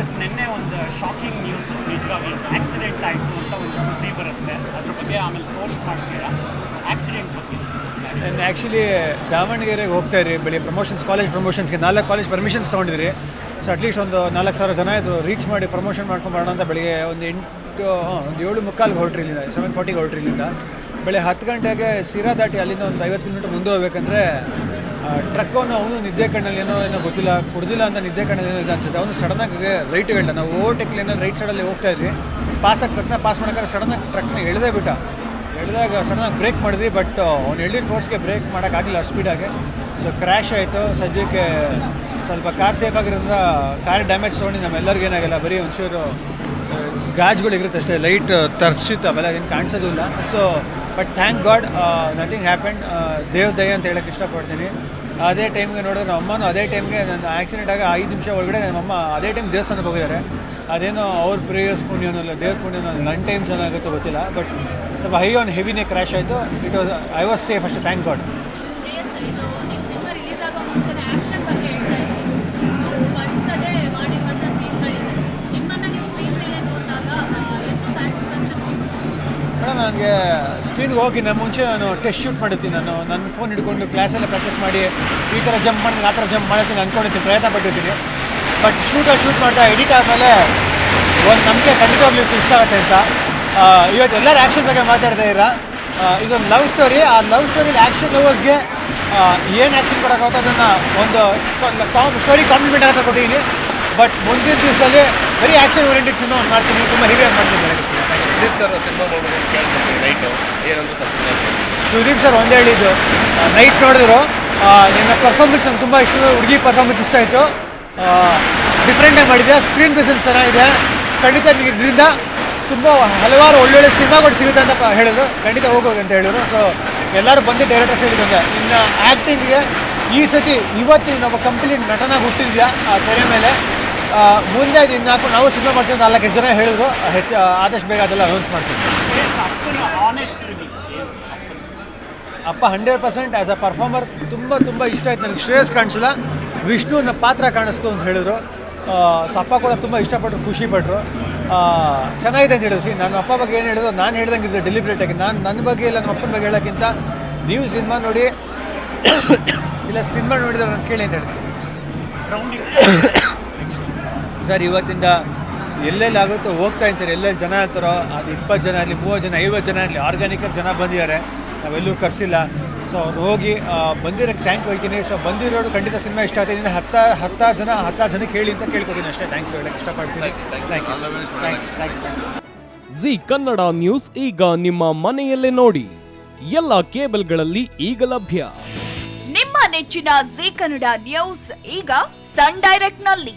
S ನಿನ್ನೆ ಒಂದು shocking news ನಿಜವಾಗಿ ಆಕ್ಸಿಡೆಂಟ್ ಆಯಿತು ಅಂತ ಒಂದು ಸುದ್ದಿ ಬರುತ್ತೆ. ಅದ್ರ ಬಗ್ಗೆ ಆಮೇಲೆ ಪೋಸ್ಟ್ ಮಾಡ್ತೀರಾ? ಆಕ್ಸಿಡೆಂಟ್ ಬಗ್ಗೆ. ಆ್ಯಕ್ಚುಲಿ ದಾವಣಗೆರೆಗೆ ಹೋಗ್ತಾ ಇರಿ ಬೆಳಿಗ್ಗೆ ಪ್ರಮೋಷನ್ಸ್ ಕಾಲೇಜ್ ಪ್ರಮೋಷನ್ಸ್ಗೆ ನಾಲ್ಕು ಕಾಲೇಜ್ ಪರ್ಮಿಷನ್ಸ್ ತೊಗೊಂಡಿದ್ರಿ. ಸೊ ಅಟ್ಲೀಸ್ಟ್ ಒಂದು ನಾಲ್ಕು ಸಾವಿರ ಜನ ಇದ್ದರು ರೀಚ್ ಮಾಡಿ ಪ್ರಮೋಷನ್ ಮಾಡ್ಕೊಂಡು ಬರೋಣ ಅಂತ ಬೆಳಿಗ್ಗೆ ಒಂದು ಎಂಟು ಒಂದು ಏಳು ಮುಕ್ಕಾಲ್ಗೆ ಹೊರಟ್ರಿ ಇಲ್ಲಿಂದ ಸೆವೆನ್ ಫಾರ್ಟಿಗೆ ಹೊರಟ್ರಿ ಇಲ್ಲಿಂದ. ಬೆಳೆ ಹತ್ತು ಗಂಟೆಗೆ ಸಿರಾ ದಾಟಿ ಅಲ್ಲಿಂದ ಒಂದು ಐವತ್ತು ಕಿಲೋಮೀಟ್ರ್ ಮುಂದೆ ಹೋಗ್ಬೇಕಂದ್ರೆ ಟ್ರಕ್ಕವನು ಅವನು ನಿದ್ದೆ ಕಣ್ಣಲ್ಲಿ ಏನೋ ಏನೋ ಗೊತ್ತಿಲ್ಲ, ಕುಡ್ದಿಲ್ಲ ಅಂತ ನಿದ್ದೆ ಕಣ್ಣಲ್ಲಿ ಏನೋ ಇದೆ ಅನ್ಸುತ್ತೆ. ಅವನು ಸಡನ್ನಾಗಿ ರೈಟ್ ಹೇಳ್ದ. ನಾವು ಓವರ್ಟೇಕ್ ಲೈನಲ್ಲಿ ರೈಟ್ ಸೈಡಲ್ಲಿ ಹೋಗ್ತಾ ಇದ್ವಿ. ಪಾಸ್ ಟ್ರಕ್ನ ಪಾಸ್ ಮಾಡೋಕ್ಕಾದ್ರೆ ಸಡನ್ನಾಗಿ ಟ್ರಕ್ನ ಎಳೆದೇ ಬಿಟ್ಟ. ಎಳೆದಾಗ ಸಡನ್ನಾಗಿ ಬ್ರೇಕ್ ಮಾಡಿದ್ವಿ ಬಟ್ ಅವ್ನು ಎಳ್ದಿನ ಫೋರ್ಸ್ಗೆ ಬ್ರೇಕ್ ಮಾಡೋಕ್ಕಾಗಿಲ್ಲ ಸ್ಪೀಡಾಗಿ ಸೊ ಕ್ರ್ಯಾಶ್ ಆಯಿತು. ಸದ್ಯಕ್ಕೆ ಸ್ವಲ್ಪ ಕಾರ್ ಸೇಫ್ ಆಗಿರೋದ್ರಿಂದ ಕಾರ್ ಡ್ಯಾಮೇಜ್ ತೊಗೊಂಡು ನಮ್ಮೆಲ್ಲರಿಗೂ ಏನಾಗಿಲ್ಲ. ಬರೀ ಒಂಚೂರು ಗಾಜ್ಗಳಿರುತ್ತೆ ಅಷ್ಟೇ. ಲೈಟ್ ತರ್ಸಿತ್ತು. ಅವೆಲ್ಲ ಏನು ಕಾಣಿಸೋದು ಇಲ್ಲ. So but thank god nothing happen Dev ದಯ ಅಂತ ಹೇಳಕ್ಕೆ ಇಷ್ಟಪಡ್ತೀನಿ. ಅದೇ ಟೈಮ್ಗೆ ನೋಡಿದ್ರೆ ನಮ್ಮ ಅಮ್ಮನೂ ಅದೇ ಟೈಮ್ಗೆ ನನ್ನ ಆಕ್ಸಿಡೆಂಟ್ ಆಗಿ ಐದು ನಿಮಿಷ ಒಳಗಡೆ ನಮ್ಮಮ್ಮ ಅದೇ ಟೈಮ್ ದೇವಸ್ಥಾನಕ್ಕೆ ಹೋಗಿದ್ದಾರೆ. ಅದೇನೋ ಅವ್ರ ಪ್ರೇಯರ್ಸ್ ಇಲ್ಲ, ದೇವ್ರ ಪುಣ್ಯನೋ ನನ್ನ ಟೈಮ್ ಚೆನ್ನಾಗುತ್ತೋ ಗೊತ್ತಿಲ್ಲ. ಬಟ್ ಸ್ವಲ್ಪ ಹೈ ಆನ್ ಹೆವಿನೇ ಕ್ರ್ಯಾಶ್ ಆಯಿತು. It was I was safe ಅಷ್ಟೇ ಥ್ಯಾಂಕ್ ಗಾಡ್ ನನಗೆ ಸ್ಕ್ರೀನ್ಗೆ ಹೋಗಿ ನಾನು ಮುಂಚೆ ನಾನು ಟೆಸ್ಟ್ ಶೂಟ್ ಮಾಡಿರ್ತೀನಿ. ನಾನು ನನ್ನ ಫೋನ್ ಹಿಡ್ಕೊಂಡು ಕ್ಲಾಸೆಲ್ಲ ಪ್ರಾಕ್ಟೀಸ್ ಮಾಡಿ ಈ ಥರ ಜಂಪ್ ಮಾಡ್ತೀನಿ ಆ ಥರ ಜಂಪ್ ಮಾಡ್ತೀನಿ ಅಂದ್ಕೊಂಡಿರ್ತೀನಿ ಪ್ರಯತ್ನ ಪಟ್ಟಿರ್ತೀನಿ. ಬಟ್ ಶೂಟಲ್ಲಿ ಶೂಟ್ ಮಾಡ್ತಾ ಎಡಿಟ್ ಆದಮೇಲೆ ಒಂದು ನಂಬಿಕೆ ಖಂಡಿತವಾಗ್ಲೂ ಇಷ್ಟ ಆಗುತ್ತೆ ಅಂತ. ಇವತ್ತು ಎಲ್ಲರೂ ಆ್ಯಕ್ಷನ್ ಬಗ್ಗೆ ಮಾತಾಡ್ತಾ ಆ, ಇದೊಂದು ಲವ್ ಸ್ಟೋರಿ ಆ ಲವ್ ಸ್ಟೋರಿಲಿ ಆ್ಯಕ್ಷನ್ ಲವರ್ಸ್ಗೆ ಏನು ಆ್ಯಕ್ಷನ್ ಕೊಡೋಕ್ಕಾಗುತ್ತೆ ಅದನ್ನು ಒಂದು ಕಾಮ್ ಸ್ಟೋರಿ ಕಾಂಪ್ಲಿಮೆಂಟ್ ಅಂತ ಕೊಟ್ಟಿದ್ದೀನಿ ಬಟ್ ಮುಂದಿನ ದಿವಸದಲ್ಲಿ ಬರೀ ಆ್ಯಕ್ಷನ್ ಓರಿಯೆಂಟೆಡ್ ಸಿನಿಮಾ ಮಾಡ್ತೀನಿ. ತುಂಬ ಹೆವಿಯಾಗಿ ಮಾಡ್ತೀನಿ. ನನಗೆ ಸುದೀಪ್ ಸರ್ ಸಿನಿಮಾ ಕೇಳ್ತೀನಿ ಏನಂತ ಸುದೀಪ್ ಸರ್ ಒಂದೇ ಹೇಳಿದ್ದು. ನೈಟ್ ನೋಡಿದ್ರು. ನಿನ್ನ ಪರ್ಫಾರ್ಮೆನ್ಸ್ ನಂಗೆ ತುಂಬ ಇಷ್ಟ. ಹುಡುಗಿ ಪರ್ಫಾರ್ಮೆನ್ಸ್ ಇಷ್ಟ ಆಯಿತು. ಡಿಫ್ರೆಂಟಾಗಿ ಮಾಡಿದೆ ಸ್ಕ್ರೀನ್ ಪ್ರೆಸೆನ್ಸ್ ಚೆನ್ನಾಗಿದೆ ಖಂಡಿತ ನಿಮಗೆ ಇದರಿಂದ ತುಂಬ ಹಲವಾರು ಒಳ್ಳೊಳ್ಳೆ ಸಿನಿಮಾಗಳು ಸಿಗುತ್ತೆ ಅಂತ ಹೇಳಿದ್ರು. ಖಂಡಿತ ಹೋಗೋದು ಅಂತ ಹೇಳಿದ್ರು. ಸೊ ಎಲ್ಲರೂ ಬಂದು ಡೈರೆಕ್ಟರ್ಸ್ ಹೇಳಿದಂತೆ ನಿನ್ನ ಆ್ಯಕ್ಟಿಂಗ್ಗೆ ಈ ಸತಿ ಇವತ್ತು ನಮ್ಮ ಕಂಪ್ಲೀಟ್ ನಟನಾಗಿ ಹುಟ್ಟಿದ್ಯಾ? ಆ ತೆರೆ ಮೇಲೆ. ಮುಂದೆ ಇನ್ನಾಕು ನಾವು ಸಿನಿಮಾ ಮಾಡ್ತೀವಿ ಅಂತ ನಾಲ್ಕು ಜನ ಹೇಳಿದ್ರು. ಹೆಚ್ಚು ಆದಷ್ಟು ಬೇಗ ಅದೆಲ್ಲ ಅನೌನ್ಸ್ ಮಾಡ್ತೀವಿ. ಅಪ್ಪ hundred percent as a performer ತುಂಬ ತುಂಬ ಇಷ್ಟ ಆಯ್ತು ನನಗೆ. ಶ್ರೇಯಸ್ ಕಾಣಿಸಿಲ್ಲ. ವಿಷ್ಣುವಿನ ಪಾತ್ರ ಕಾಣಿಸ್ತು ಅಂತ ಹೇಳಿದ್ರು. ಸೊ ಅಪ್ಪ ಕೂಡ ತುಂಬ ಇಷ್ಟಪಟ್ಟರು ಖುಷಿಪಟ್ಟರು ಚೆನ್ನಾಗಿದೆ ಅಂತ ಹೇಳಿದ್ರು. ಸಿ ನನ್ನ ಅಪ್ಪ ಬಗ್ಗೆ ಏನು ಹೇಳಿದ್ರು ನಾನು ಹೇಳ್ದಂಗೆ ಇದ್ದೆ ಡೆಲಿಬ್ರೇಟಾಗಿ ನಾನು ನನ್ನ ಬಗ್ಗೆ ಇಲ್ಲ ನಮ್ಮ ಅಪ್ಪನ ಬಗ್ಗೆ ಹೇಳೋಕ್ಕಿಂತ ನೀವು ಸಿನಿಮಾ ನೋಡಿ ಇಲ್ಲ ಸಿನಿಮಾ ನೋಡಿದ್ರೆ ನಾನು ಕೇಳಿ ಅಂತ ಹೇಳ್ತೀನಿ. ಸರ್ ಇವತ್ತಿಂದ ಎಲ್ಲೆಲ್ಲಿ ಆಗುತ್ತೋ ಹೋಗ್ತಾ ಇದ್ದೀನಿ ಸರ್. ಎಲ್ಲೆಲ್ಲಿ ಜನ ಇರ್ತಾರೋ ಅದು ಇಪ್ಪತ್ತು ಜನ ಆಗಲಿ ಮೂವತ್ತು ಜನ ಐವತ್ತು ಜನ ಆಗಲಿ ಆರ್ಗ್ಯಾನಿಕಾಗಿ ಜನ ಬಂದಿದ್ದಾರೆ. ನಾವೆಲ್ಲೂ ಕರೆಸಿಲ್ಲ. ಸೊ ಅವ್ರು ಹೋಗಿ ಬಂದಿರೋಕ್ಕೆ ಥ್ಯಾಂಕ್ ಹೇಳ್ತೀನಿ. ಸೊ ಬಂದಿರೋರು ಖಂಡಿತ ಸಿನಿಮಾ ಇಷ್ಟ ಆಗ್ತಿದ್ದೀನಿ ಹತ್ತು ಹತ್ತ ಜನ ಹತ್ತ ಜನಕ್ಕೆ ಹೇಳಿ ಅಂತ ಕೇಳ್ಕೊತೀನಿ ಅಷ್ಟೇ. ಥ್ಯಾಂಕ್ ಯು ಹೇಳಕ್ಕೆ ಇಷ್ಟಪಡ್ತೀನಿ. U U G Kannada news ಈಗ ನಿಮ್ಮ ಮನೆಯಲ್ಲೇ ನೋಡಿ. ಎಲ್ಲ ಕೇಬಲ್ಗಳಲ್ಲಿ ಈಗ ಲಭ್ಯ. ನಿಮ್ಮ ನೆಚ್ಚಿನ ಜಿ ಕನ್ನಡ ನ್ಯೂಸ್ ಈಗ ಸನ್ ಡೈರೆಕ್ಟ್ನಲ್ಲಿ